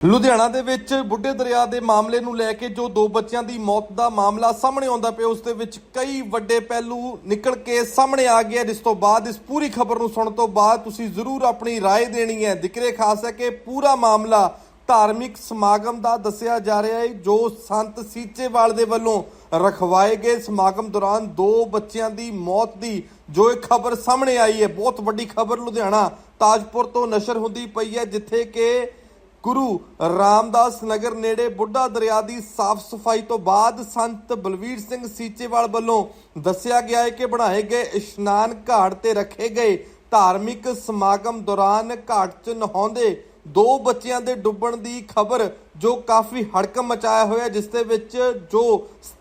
ਲੁਧਿਆਣਾ ਦੇ ਵਿੱਚ ਬੁੱਢੇ ਦਰਿਆ ਦੇ ਮਾਮਲੇ ਨੂੰ ਲੈ ਕੇ ਜੋ ਦੋ ਬੱਚਿਆਂ ਦੀ ਮੌਤ ਦਾ ਮਾਮਲਾ ਸਾਹਮਣੇ ਆਉਂਦਾ ਪਿਆ ਉਸ ਦੇ ਵਿੱਚ ਕਈ ਵੱਡੇ ਪਹਿਲੂ ਨਿਕਲ ਕੇ ਸਾਹਮਣੇ ਆ ਗਿਆ ਜਿਸ ਤੋਂ ਬਾਅਦ ਇਸ ਪੂਰੀ ਖਬਰ ਨੂੰ ਸੁਣਨ ਤੋਂ ਬਾਅਦ ਤੁਸੀਂ ਜ਼ਰੂਰ ਆਪਣੀ رائے ਦੇਣੀ ਹੈ ਜ਼ਿਕਰੇ ਖਾਸ ਹੈ ਕਿ ਪੂਰਾ ਮਾਮਲਾ ਧਾਰਮਿਕ ਸਮਾਗਮ ਦਾ ਦੱਸਿਆ ਜਾ ਰਿਹਾ ਹੈ ਜੋ ਸੰਤ ਸੀਚੇਵਾਲ ਦੇ ਵੱਲੋਂ ਰਖਵਾਏ ਗਏ ਸਮਾਗਮ ਦੌਰਾਨ ਦੋ ਬੱਚਿਆਂ ਦੀ ਮੌਤ ਦੀ ਜੋ ਇੱਕ ਖਬਰ ਸਾਹਮਣੇ ਆਈ ਹੈ ਬਹੁਤ ਵੱਡੀ ਖਬਰ ਲੁਧਿਆਣਾ ਤਾਜਪੁਰ ਤੋਂ ਨਸ਼ਰ ਹੁੰਦੀ ਪਈ ਹੈ ਜਿੱਥੇ ਕਿ ਗੁਰੂ ਰਾਮਦਾਸ ਨਗਰ ਨੇੜੇ ਬੁੱਢਾ ਦਰਿਆ ਦੀ ਸਾਫ਼ ਸਫ਼ਾਈ ਤੋਂ ਬਾਅਦ ਸੰਤ ਬਲਵੀਰ ਸਿੰਘ ਸੀਚੇਵਾਲ ਵੱਲੋਂ ਦੱਸਿਆ ਗਿਆ ਹੈ ਕਿ ਬਣਾਏ ਗਏ ਇਸ਼ਨਾਨ ਘਾਟ ਤੇ ਰੱਖੇ ਗਏ ਧਾਰਮਿਕ ਸਮਾਗਮ ਦੌਰਾਨ ਘਾਟ 'ਚ ਨਹਾਉਂਦੇ ਦੋ ਬੱਚਿਆਂ ਦੇ ਡੁੱਬਣ ਦੀ ਖਬਰ ਜੋ ਕਾਫੀ ਹੜਕਮ ਮਚਾਇਆ ਹੋਇਆ, ਜਿਸ ਦੇ ਵਿੱਚ ਜੋ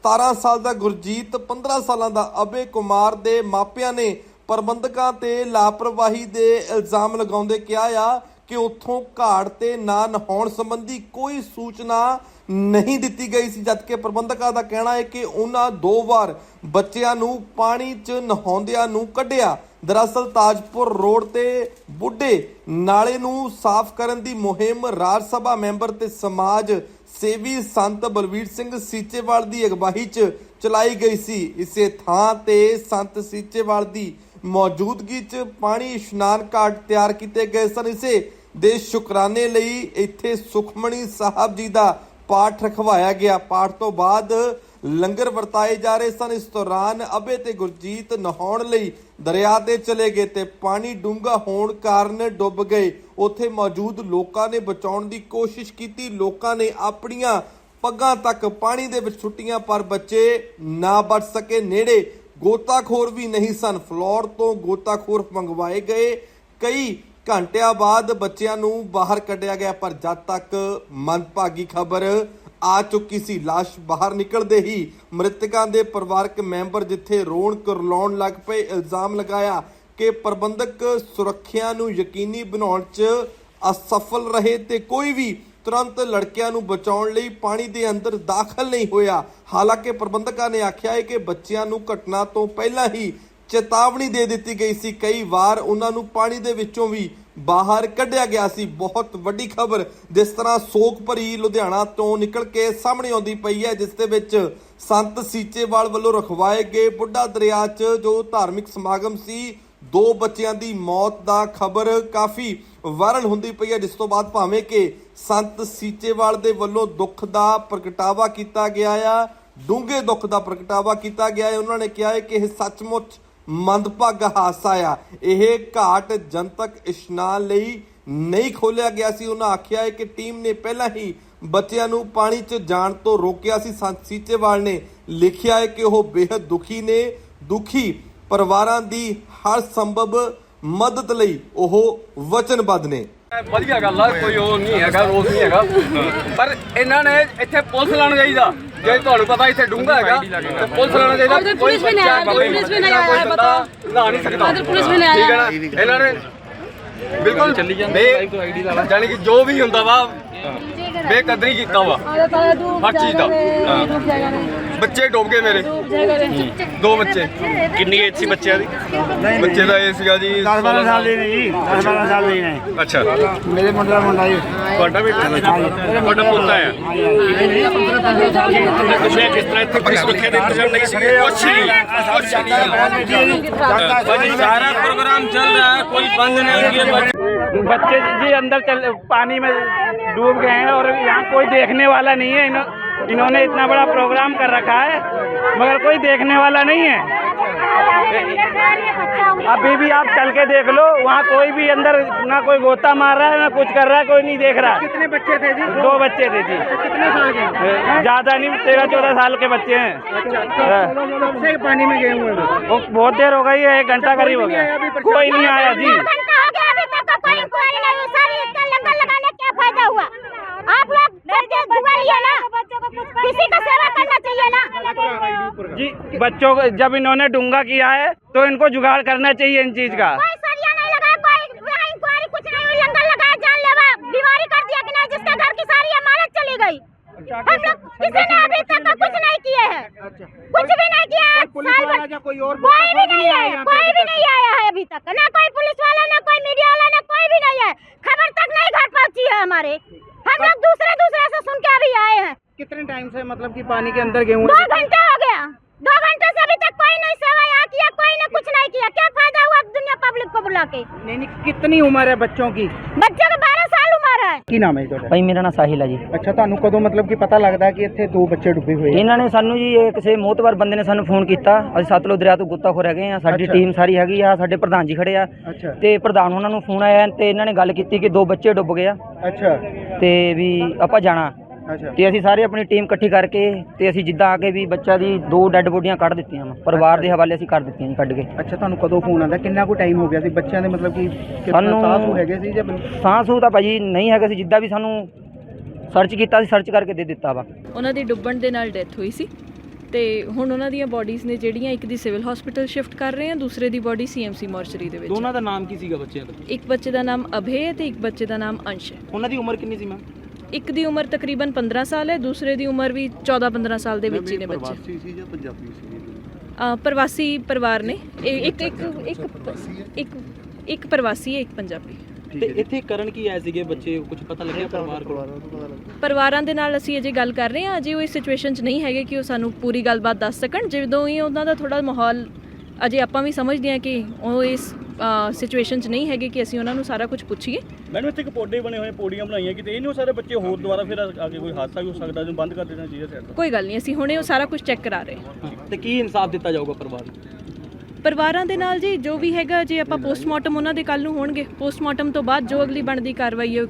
17 ਸਾਲ ਦਾ ਗੁਰਜੀਤ 15 ਸਾਲਾਂ ਦਾ ਅਬੇ ਕੁਮਾਰ ਦੇ ਮਾਪਿਆਂ ਨੇ ਪ੍ਰਬੰਧਕਾਂ ਤੇ ਲਾਪਰਵਾਹੀ ਦੇ ਇਲਜ਼ਾਮ ਲਗਾਉਂਦੇ ਕਿਹਾ ਆ ਕਿ ਉੱਥੋਂ ਘਾੜ ਤੇ ਨਾ ਨਹਾਉਣ ਸੰਬੰਧੀ ਕੋਈ ਸੂਚਨਾ ਨਹੀਂ ਦਿੱਤੀ ਗਈ ਸੀ ਜਦਕਿ ਪ੍ਰਬੰਧਕਾਂ ਦਾ ਕਹਿਣਾ ਹੈ ਕਿ ਉਹਨਾਂ ਦੋ ਵਾਰ ਬੱਚਿਆਂ ਨੂੰ ਪਾਣੀ 'ਚ ਨਹਾਉਂਦਿਆਂ ਨੂੰ ਕੱਢਿਆ। ਦਰਅਸਲ ਤਾਜਪੁਰ ਰੋਡ ਤੇ ਬੁੱਢੇ ਨਾਲੇ ਨੂੰ ਸਾਫ਼ ਕਰਨ ਦੀ ਮੁਹਿੰਮ ਰਾਜ ਸਭਾ ਮੈਂਬਰ ਤੇ ਸਮਾਜ ਸੇਵੀ ਸੰਤ ਬਲਵੀਰ ਸਿੰਘ ਸੀਚੇਵਾਲ ਦੀ ਅਗਵਾਈ 'ਚ ਚਲਾਈ ਗਈ ਸੀ। ਇਸੇ ਥਾਂ ਤੇ ਸੰਤ ਸੀਚੇਵਾਲ ਦੀ ਮੌਜੂਦਗੀ 'ਚ ਪਾਣੀ ਇਸ਼ਨਾਨ ਘਾਟ ਤਿਆਰ ਕੀਤੇ ਗਏ ਸਨ। ਇਸੇ ਦੇ ਸ਼ੁਕਰਾਨੇ ਲਈ ਇੱਥੇ ਸੁਖਮਣੀ ਸਾਹਿਬ ਜੀ ਦਾ ਪਾਠ ਰਖਵਾਇਆ ਗਿਆ। ਪਾਠ ਤੋਂ ਬਾਅਦ ਲੰਗਰ ਵਰਤਾਏ ਜਾ ਰਹੇ ਸਨ। ਇਸ ਦੌਰਾਨ ਅਬੇ ਤੇ ਗੁਰਜੀਤ ਨਹਾਉਣ ਲਈ ਦਰਿਆ ਤੇ ਚਲੇ ਗਏ ਤੇ ਪਾਣੀ ਡੂੰਘਾ ਹੋਣ ਕਾਰਨ ਡੁੱਬ ਗਏ। ਉੱਥੇ ਮੌਜੂਦ ਲੋਕਾਂ ਨੇ ਬਚਾਉਣ ਦੀ ਕੋਸ਼ਿਸ਼ ਕੀਤੀ। ਲੋਕਾਂ ਨੇ ਆਪਣੀਆਂ ਪੱਗਾਂ ਤੱਕ ਪਾਣੀ ਦੇ ਵਿੱਚ ਛੁੱਟੀਆਂ, ਪਰ ਬੱਚੇ ਨਾ ਬਚ ਸਕੇ। ਨੇੜੇ ਗੋਤਾਖੋਰ ਵੀ ਨਹੀਂ ਸਨ। ਫਲੋਰ ਤੋਂ ਗੋਤਾਖੋਰ ਮੰਗਵਾਏ ਗਏ। ਕਈ ਘੰਟਿਆਂ ਬਾਅਦ ਬੱਚਿਆਂ ਨੂੰ ਬਾਹਰ ਕੱਢਿਆ ਗਿਆ, ਪਰ ਜਦ ਤੱਕ ਮੰਦਭਾਗੀ ਖਬਰ ਆ ਚੁੱਕੀ ਸੀ, ਲਾਸ਼ ਬਾਹਰ ਨਿਕਲਦੇ ਹੀ ਮ੍ਰਿਤਕਾਂ ਦੇ ਪਰਿਵਾਰਕ ਮੈਂਬਰ ਜਿੱਥੇ ਰੋਣ ਕਰਲਾਉਣ ਲੱਗ ਪਏ, ਇਲਜ਼ਾਮ ਲਗਾਇਆ ਕਿ ਪ੍ਰਬੰਧਕ ਸੁਰੱਖਿਆ ਨੂੰ ਯਕੀਨੀ ਬਣਾਉਣ 'ਚ ਅਸਫਲ ਰਹੇ ਤੇ ਕੋਈ ਵੀ ਤੁਰੰਤ ਲੜਕਿਆਂ ਨੂੰ ਬਚਾਉਣ ਲਈ ਪਾਣੀ ਦੇ ਅੰਦਰ ਦਾਖਲ ਨਹੀਂ ਹੋਇਆ। ਹਾਲਾਂਕਿ ਪ੍ਰਬੰਧਕਾਂ ਨੇ ਆਖਿਆ ਹੈ ਕਿ ਬੱਚਿਆਂ ਨੂੰ ਘਟਨਾ ਤੋਂ ਪਹਿਲਾਂ ਹੀ ਚੇਤਾਵਨੀ ਦੇ ਦਿੱਤੀ ਗਈ ਸੀ। ਕਈ ਵਾਰ ਉਹਨਾਂ ਨੂੰ ਪਾਣੀ ਦੇ ਵਿੱਚੋਂ ਵੀ ਬਾਹਰ ਕੱਢਿਆ ਗਿਆ ਸੀ। ਬਹੁਤ ਵੱਡੀ ਖਬਰ ਜਿਸ ਤਰ੍ਹਾਂ ਸੋਗ ਭਰੀ ਲੁਧਿਆਣਾ ਤੋਂ ਨਿਕਲ ਕੇ ਸਾਹਮਣੇ ਆਉਂਦੀ ਪਈ ਹੈ, ਜਿਸ ਦੇ ਵਿੱਚ ਸੰਤ ਸੀਚੇਵਾਲ ਵੱਲੋਂ ਰਖਵਾਏ ਗਏ ਬੁੱਢਾ ਦਰਿਆ 'ਚ ਜੋ ਧਾਰਮਿਕ ਸਮਾਗਮ ਸੀ, ਦੋ ਬੱਚਿਆਂ ਦੀ ਮੌਤ ਦਾ ਖਬਰ ਕਾਫੀ ਵਾਇਰਲ ਹੁੰਦੀ ਪਈ ਹੈ, ਜਿਸ ਤੋਂ ਬਾਅਦ ਭਾਵੇਂ ਕਿ ਸੰਤ ਸੀਚੇਵਾਲ ਦੇ ਵੱਲੋਂ ਦੁੱਖ ਦਾ ਪ੍ਰਗਟਾਵਾ ਕੀਤਾ ਗਿਆ ਆ, ਡੂੰਘੇ ਦੁੱਖ ਦਾ ਪ੍ਰਗਟਾਵਾ ਕੀਤਾ ਗਿਆ ਹੈ। ਉਹਨਾਂ ਨੇ ਕਿਹਾ ਹੈ ਕਿ ਇਹ ਸੱਚਮੁੱਚ ਮੰਦਭਾਗਾ ਹਾਦਸਾ ਆ। ਇਹ ਘਾਟ ਜਨਤਕ ਇਸ਼ਨਾਨ ਲਈ ਨਹੀਂ ਖੋਲਿਆ ਗਿਆ ਸੀ। ਉਹਨਾਂ ਆਖਿਆ ਹੈ ਕਿ ਟੀਮ ਨੇ ਪਹਿਲਾਂ ਹੀ ਬੱਚਿਆਂ ਨੂੰ ਪਾਣੀ 'ਚ ਜਾਣ ਤੋਂ ਰੋਕਿਆ ਸੀ। ਸੀਚੇਵਾਲ ਨੇ ਲਿਖਿਆ ਹੈ ਕਿ ਉਹ ਬੇहद ਦੁਖੀ ਨੇ। ਦੁਖੀ ਪਰਿਵਾਰਾਂ ਦੀ ਹਰ ਸੰਭਵ ਮਦਦ ਲਈ ਉਹ ਵਚਨਬੱਧ ਨੇ। ਵਧੀਆ ਗੱਲ ਆ, ਕੋਈ ਉਹ ਨਹੀਂ ਹੈਗਾ ਰੋਸ ਨਹੀਂ ਹੈਗਾ। ਪਰ ਇਹਨਾਂ ਨੇ ਇੱਥੇ ਪੁਲਿਸ ਲਾਉਣਾ ਚਾਹੀਦਾ। ਜੇ ਤੁਹਾਨੂੰ ਪਤਾ ਇੱਥੇ ਡੂੰਘਾ ਹੈਗਾ ਤੇ ਪੁਲਿਸ ਲਾਉਣਾ ਚਾਹੀਦਾ ਪੁਲਿਸ ਵੀ ਨਹੀਂ ਆਇਆ, ਪੁਲਿਸ ਵੀ ਨਹੀਂ ਆਇਆ, ਬੰਦਾ ਲਾ ਨਹੀਂ ਸਕਦਾ। ਉਧਰ ਪੁਲਿਸ ਵੀ ਨਹੀਂ ਠੀਕ ਹੈ ਆਇਆ। ਨਾ? ਇਹਨਾਂ ਨੇ ਬਿਲਕੁਲ ਚੱਲੀ ਜਾਂਦੇ ਜਾਨੀ ਕਿ ਜੋ ਵੀ ਹੁੰਦਾ ਵਾ ਬੇਕਦਰੀ ਕੀਤਾ ਵਾ। ਹਰ ਚੀਜ਼ ਦਾ। ਬੱਚੇ ਡੋਬ ਗਏ ਮੇਰੇ। ਦੋ ਬੱਚੇ। ਕਿੰਨੀ ਏਜ ਸੀ ਬੱਚਿਆਂ ਦੀ? ਬੱਚੇ ਦਾ ਏਜ ਸੀਗਾ ਜੀ। 10 12 ਸਾਲ ਦੇ ਨੇ ਜੀ। 10 12 ਸਾਲ ਦੇ ਨੇ ਅੱਛਾ। ਮੇਰੇ ਮੁੰਡੇ ਦਾ ਮੁੰਡਾ ਜੀ। ਤੁਹਾਡਾ ਬੇਟਾ ਤੁਹਾਡਾ ਪੋਤਾ ਹੈ ਤੁਸੀਂ ਕਿਸ ਤਰ੍ਹਾਂ ਇੱਥੇ ਕੋਈ ਦੇ ਇੰਤਜ਼ਾਮ ਨਹੀਂ ਸੀਗੇ ਕੁਛ ਨਹੀਂ। ਸਾਰਾ ਪ੍ਰੋਗਰਾਮ ਚੱਲ ਰਿਹਾ ਕੋਈ ਬੰਦ ਨਹੀਂ ਹੈ। बच्चे जी अंदर चल पानी में डूब गए हैं और यहाँ कोई देखने वाला नहीं है। इन्हों, इन्होंने इतना बड़ा प्रोग्राम कर रखा है मगर कोई देखने वाला नहीं है। अभी भी आप चल के देख लो वहाँ कोई भी अंदर ना कोई गोता मार रहा है ना कुछ कर रहा है कोई नहीं देख रहा। कितने बच्चे थे जी? दो बच्चे थे जी। कितने साल के? ज़्यादा नहीं तेरह चौदह साल के बच्चे हैं। से पानी में गए हुए बहुत देर हो गई है एक घंटा करीब हो गया। कोई नहीं आया जी घंटा हो गया अभी तक का कोई इंक्वायरी नहीं हुई सर इसका लंगर लगाने क्या फ़ायदा हुआ आप लोग सबके दुआ लिया ना किसी का सेवा करना चाहिए ना जी बच्चों को जब इन्होंने डूँगा किया है तो इनको जुगाड़ करना चाहिए इन चीज़ का। कोई वहाँ इंक्वायरी कुछ नहीं हुई लंगर लगाया जानलेवा बीमारी कर दिया कि नहीं जिसके घर की सारी अमानत चली गई। हम लोग किसी ने अभी तक कुछ नहीं किए हैं। कुछ भी नहीं किया है कोई भी नहीं है कोई भी नहीं आया है अभी तक। ना कोई पुलिस वाला ना कोई मीडिया वाला ना कोई भी नहीं है। खबर तक नहीं घर पहुँची है हमारे। हम लोग दूसरे दूसरे से सुन के अभी आए हैं। कितने टाइम से मतलब कि पानी के अंदर गए हुए दो घंटे हो घंटे से अभी तक कोई नहीं सेवा यहाँ किया कोई ने कुछ नहीं किया क्या फायदा हुआ दुनिया पब्लिक को बुला के नहीं नहीं कितनी उम्र है बच्चों की बच्चे का बारह साल उम्र है ਕੀ ਨਾਮ ਹੈ ਜੀ ਤੁਹਾਡਾ ਭਾਈ ਮੇਰਾ ਨਾਮ ਸਾਹਿਲ ਆ ਜੀ ਅੱਛਾ ਤੁਹਾਨੂੰ ਕਦੋਂ ਮਤਲਬ ਕਿ ਪਤਾ ਲੱਗਦਾ ਕਿ ਇੱਥੇ ਦੋ ਬੱਚੇ ਡੁੱਬੇ ਹੋਏ ਇਹਨਾਂ ਨੇ ਸਾਨੂੰ ਜੀ ਇਹ ਕਿਸੇ ਮੋਤਬਰ ਬੰਦੇ ਨੇ ਸਾਨੂੰ ਫੋਨ ਕੀਤਾ ਅਸੀਂ ਸਤਲੁਜ ਦਰਿਆ ਤੋਂ ਗੁੱਤਾਖੋਰ ਹੈਗੇ ਆ ਸਾਡੀ ਅੱਛਾ। ਟੀਮ ਸਾਰੀ ਹੈਗੀ ਆ ਸਾਡੇ ਪ੍ਰਧਾਨ ਜੀ ਖੜੇ ਆ ਅੱਛਾ ਤੇ ਪ੍ਰਧਾਨ ਉਹਨਾਂ ਨੂੰ ਫੋਨ ਆਇਆ ਤੇ ਇਹਨਾਂ ਨੇ ਗੱਲ ਕੀਤੀ ਕਿ ਦੋ ਬੱਚੇ ਡੁੱਬ ਗਏ ਆ ਅੱਛਾ ਤੇ ਵੀ ਆਪਾਂ ਜਾਣਾ ਅੱਛਾ। ਤੇ ਅਸੀਂ ਸਾਰੇ ਆਪਣੀ ਟੀਮ ਇਕੱਠੀ ਕਰਕੇ ਤੇ ਅਸੀਂ ਜਿੱਦਾਂ ਆ ਕੇ ਵੀ ਬੱਚਾ ਦੀ ਦੋ ਡੈੱਡ ਬੋਡੀਆਂ ਕੱਢ ਦਿੱਤੀਆਂ ਵਾ। ਪਰਿਵਾਰ ਦੇ ਹਵਾਲੇ ਅਸੀਂ ਕਰ ਦਿੱਤੀਆਂ ਜੀ ਕੱਢ ਕੇ। ਅੱਛਾ ਤੁਹਾਨੂੰ ਕਦੋਂ ਫੋਨ ਆਉਂਦਾ? ਕਿੰਨਾ ਕੁ ਟਾਈਮ ਹੋ ਗਿਆ ਸੀ? ਬੱਚਿਆਂ ਦੇ ਮਤਲਬ ਕਿ ਕਿੰਨਾ ਸਾਨੂੰ- ਸਾਹ ਸੂ ਹੈਗੇ ਸੀ ਜਾਂ ਸਾਹ ਸੂਹ ਤਾਂ ਭਾਜੀ ਨਹੀਂ ਹੈਗਾ ਸੀ ਜਿੱਦਾਂ ਵੀ ਸਾਨੂੰ ਸਰਚ ਕੀਤਾ ਸੀ ਸਰਚ ਕਰਕੇ ਦੇ ਦਿੱਤਾ ਵਾ। ਉਹਨਾਂ ਦੀ ਡੁੱਬਣ ਦੇ ਨਾਲ ਡੈਥ ਹੋਈ ਸੀ ਤੇ ਹੁਣ ਉਹਨਾਂ ਦੀਆਂ ਬਾਡੀਜ਼ ਨੇ ਜਿਹੜੀਆਂ ਇੱਕ ਦੀ ਸਿਵਲ ਹਸਪੀਟਲ ਸ਼ਿਫਟ ਕਰ ਰਹੇ ਆ ਦੂਸਰੇ ਦੀ ਬਾਡੀ ਸੀਐਮਸੀ ਮੋਰਚਰੀ ਦੇ ਵਿੱਚ। ਦੋਨਾਂ ਦਾ ਨਾਮ ਕੀ ਸੀਗਾ ਬੱਚਿਆਂ ਦਾ? ਇੱਕ ਬੱਚੇ ਦਾ ਨਾਮ ਅਭੇ ਹੈ ਤੇ ਇੱਕ ਬੱਚੇ ਦਾ ਨਾਮ ਅੰਸ਼ ਹੈ। ਉਹਨਾਂ ਦੀ ਉਮਰ ਕਿੰਨੀ ਸੀ ਮੈਮ ਇੱਕ ਦੀ ਉਮਰ ਤਕਰੀਬਨ 15 ਸਾਲ ਹੈ ਦੂਸਰੇ ਦੀ ਉਮਰ ਵੀ 14-15 ਸਾਲ ਦੇ ਵਿੱਚ ਹੀ ਨੇ ਬੱਚੇ। ਪ੍ਰਵਾਸੀ ਸੀ ਜਾਂ ਪੰਜਾਬੀ ਸੀ? ਪ੍ਰਵਾਸੀ ਪਰਿਵਾਰ ਨੇ। ਇਹ ਇੱਕ ਇੱਕ ਇੱਕ ਇੱਕ ਇੱਕ ਪ੍ਰਵਾਸੀ ਹੈ ਇੱਕ ਪੰਜਾਬੀ। ਤੇ ਇੱਥੇ ਕਰਨ ਕੀ ਆਏ ਸੀਗੇ ਬੱਚੇ? ਕੁਝ ਪਤਾ ਲੱਗਿਆ ਪਰਿਵਾਰ ਕੋਲ? ਪਰਿਵਾਰਾਂ ਦੇ ਨਾਲ ਅਸੀਂ ਅਜੇ ਗੱਲ ਕਰ ਰਹੇ ਹਾਂ। ਅਜੇ ਉਹ ਇਸ ਸਿਚੁਏਸ਼ਨ 'ਚ ਨਹੀਂ ਹੈਗੇ ਕਿ ਉਹ ਸਾਨੂੰ ਪੂਰੀ ਗੱਲਬਾਤ ਦੱਸ ਸਕਣ। ਜਦੋਂ ਹੀ ਉਹਨਾਂ ਦਾ ਥੋੜਾ ਮਾਹੌਲ ਅਜੇ ਆਪਾਂ ਵੀ ਸਮਝਦੇ ਹਾਂ ਕਿ ਉਹ ਇਸ ਸਿਚੁਏਸ਼ਨ 'ਚ ਨਹੀਂ ਹੈਗੇ ਕਿ ਅਸੀਂ ਉਹਨਾਂ ਨੂੰ ਸਾਰਾ ਕੁਝ ਪੁੱਛੀਏ। ਮੈਨੂੰ ਇੱਥੇ ਇੱਕ ਪੌਡੇ ਬਣੇ ਹੋਏ ਪੌੜੀਆਂ ਬਣਾਈਆਂ ਕਿਤੇ ਇਹ ਨਹੀਂ ਸਾਰੇ ਬੱਚੇ ਹੋਰ ਦੁਬਾਰਾ ਫਿਰ ਆ ਕੇ ਕੋਈ ਹਾਦਸਾ ਵੀ ਹੋ ਸਕਦਾ ਜਿਹਨੂੰ ਬੰਦ ਕਰ ਦੇਣਾ ਚਾਹੀਦਾ ਸਾਈਡ ਕੋਈ ਗੱਲ ਨਹੀਂ ਅਸੀਂ ਹੁਣੇ ਉਹ ਸਾਰਾ ਕੁਝ ਚੈੱਕ ਕਰਾ ਰਹੇ ਹਾਂ। ਤੇ ਕੀ ਇਨਸਾਫ ਦਿੱਤਾ ਜਾਊਗਾ ਪਰਿਵਾਰ ਨੂੰ? ਪਰਿਵਾਰਾਂ ਦੇ ਨਾਲ ਜੀ ਜੋ ਵੀ ਹੈਗਾ ਜੇ ਆਪਾਂ ਪੋਸਟਮਾਰਟਮ ਉਹਨਾਂ ਦੇ ਕੱਲ ਨੂੰ ਹੋਣਗੇ ਪੋਸਟਮਾਰਟਮ ਤੋਂ ਬਾਅਦ ਜੋ ਅਗਲੀ ਬਣਦੀ ਕਾਰਵਾਈ ਹੈ